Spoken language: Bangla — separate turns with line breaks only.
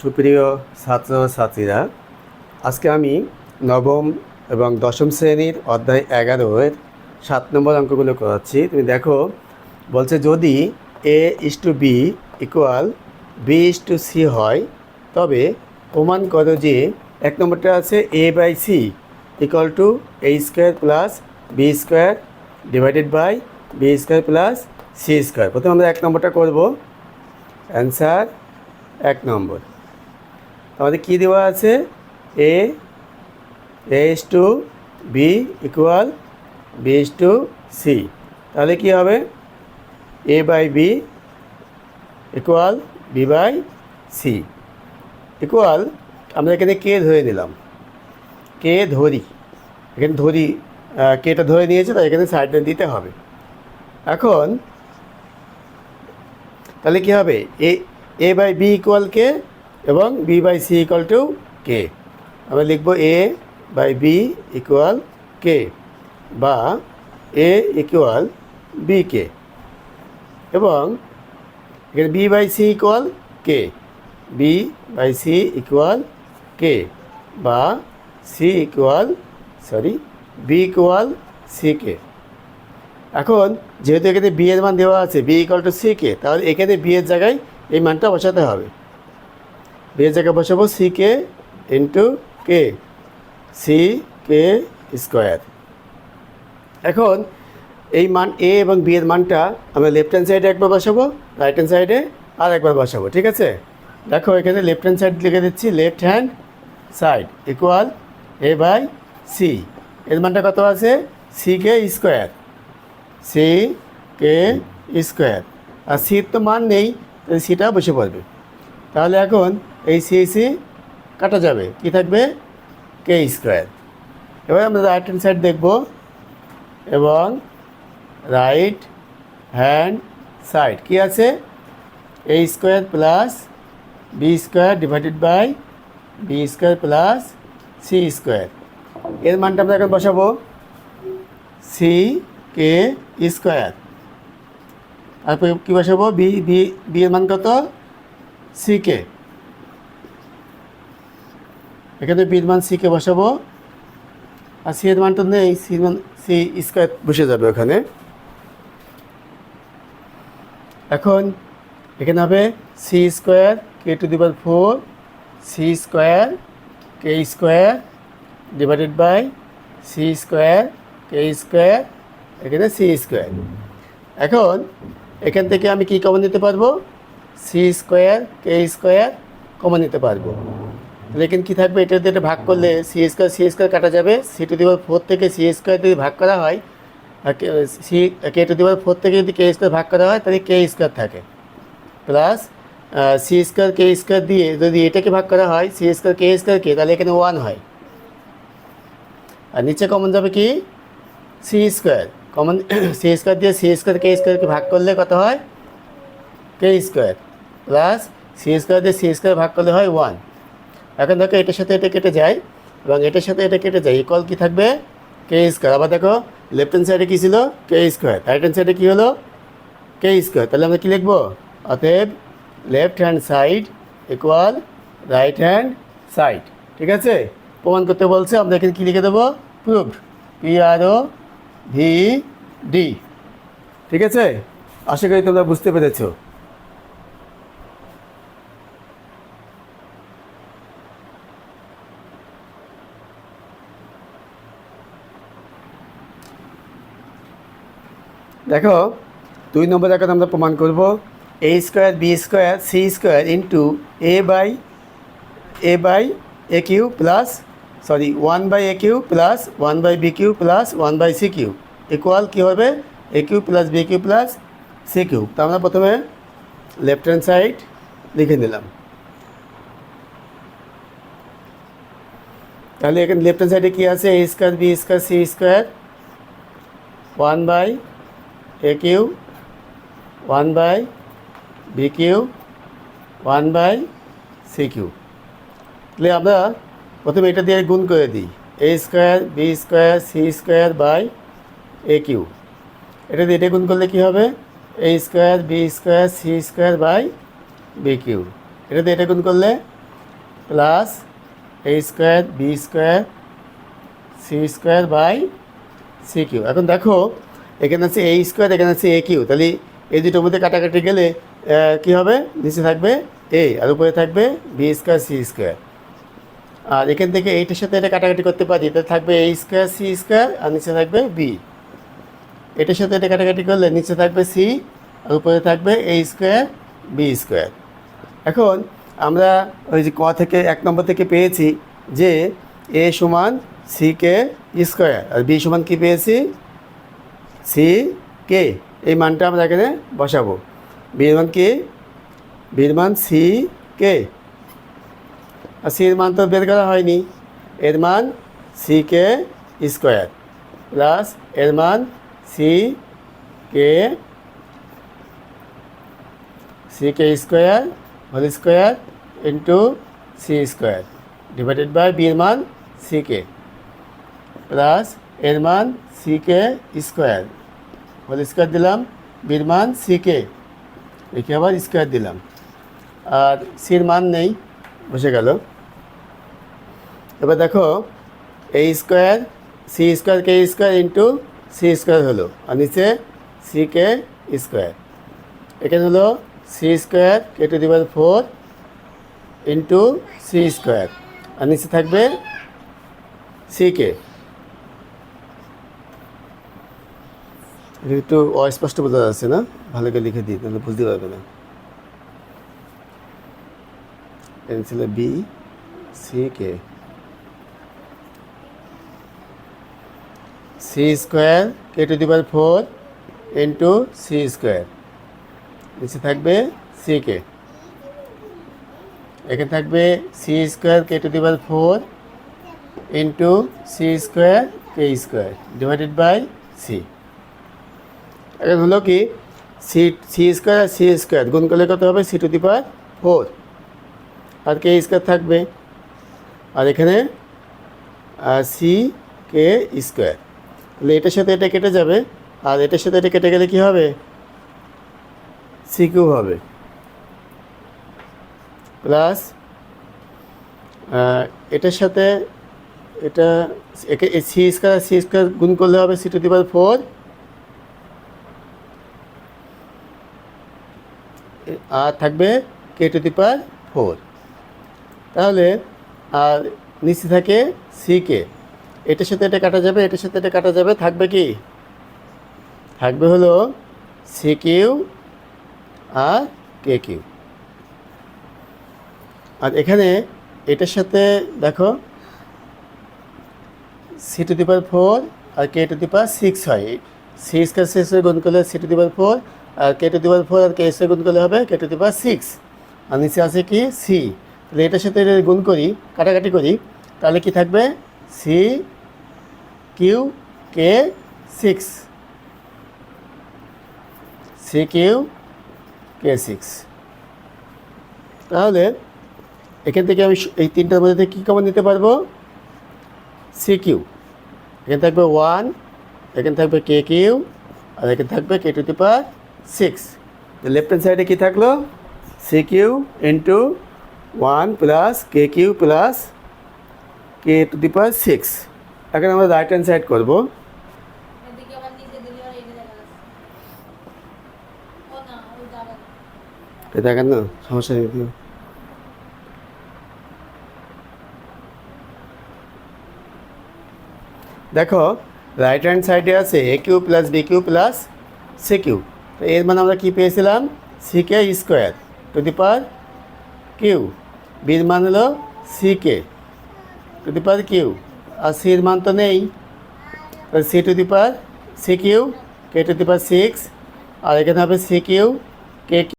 সুপ্রিয় ছাত্র ছাত্রীরা, আজকে আমি নবম এবং দশম শ্রেণির অধ্যায় এগারোর সাত নম্বর অঙ্কগুলো করাচ্ছি। তুমি দেখো, বলছে যদি A is to B equal B is to C হয়, তবে প্রমাণ করো যে এক নম্বরটা আছে A by C equal to A square plus B square divided by B square plus C square প্রথমে আমরা এক নম্বরটা করব। অ্যান্সার এক নম্বর। আমাদের কী দেওয়া আছে? A A is to B equal B is to C তাহলে কী হবে? A by B equal B by C equal আমরা এখানে কে ধরে নিলাম। কে ধরি। এখানে ধরি কেটা ধরে নিয়েছে, তাই এখানে সাইডে দিতে হবে। এখন, তাহলে কী হবে? A A by B equal K এবং B by C equal to K আমরা লিখব A by B equal K বা এ ইকুয়াল বি কে এবং এখানে B by C equal K B by C equal K বা C equal sorry B equal C K এখন যেহেতু এখানে বি এর মান দেওয়া আছে B equal to C K তাহলে এখানে বি এর জায়গায় এই মানটা বসাতে হবে। বি এর জায়গায় বসাবো C K into K C K square এখন এই মান এ এবং বি এর মানটা আমরা লেফট হ্যান্ড সাইডে একবার বসাবো রাইট হ্যান্ড সাইডে আর একবার বসাবো, ঠিক আছে? দেখো এখানে লেফট হ্যান্ড সাইড লিখে দিচ্ছি left hand side equal A by C এর মানটা কত আছে? C K square C K square আর সির তো মান নেই, তাহলে সিটা বসে পড়বে। তাহলে এখন এই সি সি কাটা যাবে। কি থাকবে? কে স্কোয়ার এবার আমরা রাইট হ্যান্ড সাইড দেখব এবং রাইট হ্যান্ড সাইড কি আছে? A square plus B square divided by B square plus C square এর মানটা আমরা এখন বসাবো সি কে স্কোয়ার তারপরে কী বসাবো? বি বি বি এর মান কত? সি কে এখানে বির মান সি কে বসাবো। আর সি এর মান তো নেই সি মান সি স্কোয়ার বসে যাবে ওখানে। এখন এখানে হবে C square K to the power four C square K square divided by C square K square এখানে সি স্কোয়ার এখন এখান থেকে আমি কি কমন নিতে পারব? C square K square common নিতে পারব। এখানে কী থাকবে? এটা দিয়ে ভাগ করলে সি স্কোয়ার সি স্কোয়ার কাটা যাবে। C to the power four থেকে সি স্কোয়ার যদি ভাগ করা হয়, আর C K to the power four থেকে যদি কে স্কোয়ার ভাগ করা হয়, তাহলে কে স্কোয়ার থাকে। Plus C square K square দিয়ে যদি এটাকে ভাগ করা হয় C square K square K, তাহলে এখানে ওয়ান হয়। আর নিচে কমন যাবে কি? C square common C square দিয়ে সি স্কোয়ার কে স্কোয়ারকে ভাগ করলে কত হয়? K square plus C square দিয়ে সি স্কোয়ার ভাগ করলে হয় ওয়ান এখন দেখো এটার সাথে এটা কেটে যায় এবং এটার সাথে এটা কেটে যায় ইকল কী থাকবে? কে স্কোয়ার আবার দেখো লেফট হ্যান্ড সাইডে কী ছিল? কে স্কোয়ার রাইট হ্যান্ড সাইডে কী হলো? কে স্কোয়ার তাহলে আমরা কী লিখব? অতএব left hand side equal right hand side ঠিক আছে? প্রমাণ করতে বলছে, আমরা এখানে কী লিখে দেবো? Proof P R O V D ঠিক আছে? আশা করি তোমরা বুঝতে পেরেছ। দেখো, দুই নম্বর এখন আমরা প্রমাণ করব। A square B square C square into A by A by A Q plus sorry one by A Q plus one by B Q plus one by C Q equal কী হবে? A Q plus B Q plus C Q তো আমরা প্রথমে লেফট হ্যান্ড সাইড লিখে নিলাম। তাহলে এখানে লেফট হ্যান্ড সাইডে কী আছে? A square B square C square one by A Q one by B Q one by C Q তাহলে আমরা প্রথমে এটা দিয়ে গুণ করে দিই। A square B square C square by A Q এটা দিয়ে এটা গুণ করলে কী হবে? A square B square C square by B Q এটা দিয়ে এটা গুণ করলে plus A square B square C square by C Q এখন দেখো এখানে আছে এ স্কোয়ার এখানে আছে এ কিউ তাহলে এই দুটোর মধ্যে কাটাকাটি গেলে কি হবে? নিচে থাকবে এ আর উপরে থাকবে বি স্কোয়ার সি স্কোয়ার আর এখান থেকে এইটার সাথে এটা কাটাকাটি করতে পারি। তাহলে থাকবে এ স্কোয়ার সি স্কোয়ার আর নিচে থাকবে বি এটার সাথে এটা কাটাকাটি করলে নিচে থাকবে সি আর উপরে থাকবে এ স্কোয়ার বি স্কোয়ার এখন আমরা ওই যে ক থেকে, এক নম্বর থেকে পেয়েছি যে এ সমান সি কে স্কোয়ার আর বি সমান কি পেয়েছি? C, K? এই মানটা আমরা এখানে বসাবো। বির মান কি? বির মান সি, কে? আর সির মান তো বের করা হয়নি। এর মান সি কে স্কোয়ার। প্লাস এর মান C K C K square whole square into C square. Divided by বির মান সি কে। প্লাস এর মান C K square whole square দিলাম বির মান সি কে একে আবার স্কোয়ার দিলাম। আর সির মান নেই, বসে গেল। এবার দেখো A square C square K square into C square হলো। আর নিচে সি কে স্কোয়ার এখানে হলো C square K to the power four into C square আর নিচে থাকবে সি কে একটু অস্পষ্ট বোঝা যাচ্ছে না? ভালো করে লিখে দিই, তাহলে বুঝতে পারবে না। পেন্সিলে B C K C square K to the power four into C square নিচে থাকবে সি কে এখানে থাকবে C square K to the power four into C square K square divided by C এখন হলো কি? সি সি স্কোয়ার আর সি স্কোয়ার গুণ করলে কত হবে? C to the power four R K square থাকবে? আর এখানে সি কে স্কোয়ার তাহলে এটার সাথে এটা কেটে যাবে। আর এটার সাথে এটা কেটে গেলে কি হবে? সি কিউ হবে। প্লাস এটার সাথে এটা সি স্কোয়ার সি স্কোয়ার গুণ করলে হবে C to the power four আর থাকবে কে টু দি পাওয়ার ফোর তাহলে আর নিচে থাকে সি কে এটার সাথে এটা কাটা যাবে, এটার সাথে এটা কাটা যাবে, থাকবে কি? থাকবে হলো সি কিউ আর কে কিউ আর এখানে এটার সাথে দেখো C to the power four R K to the power six হয়। সি স্কোয়ার সিক্স গুণ করলে C to the power four R K to the power four আর কে এসে গুণ করলে হবে কে টু দি পাওয়ার সিক্স আর নিচে আছে কি? সি তাহলে এটার সাথে গুণ করি, কাটাকাটি করি, তাহলে কি থাকবে? C Q K six C Q K six তাহলে এখান থেকে আমি এই তিনটার মধ্যে কী কমন নিতে পারব? সি কিউ এখানে থাকবে ওয়ান এখানে থাকবে কে কিউ আর এখানে থাকবে K to the power six. Left hand সাইডে কী থাকল? C Q into one plus K Q plus K to the power six এখন আমরা রাইট হ্যান্ড সাইড করব।
এটা
দেখেন না সমস্যা নেই। দেখো রাইট হ্যান্ড সাইডে আছে A Q plus B Q plus C Q তো এর মানে আমরা কী পেয়েছিলাম? C K square to the power Q বির মান হলো C K to the power Q আর সির মান তো নেই। C to the power C Q K to the power six আর এখানে হবে সি কিউ কে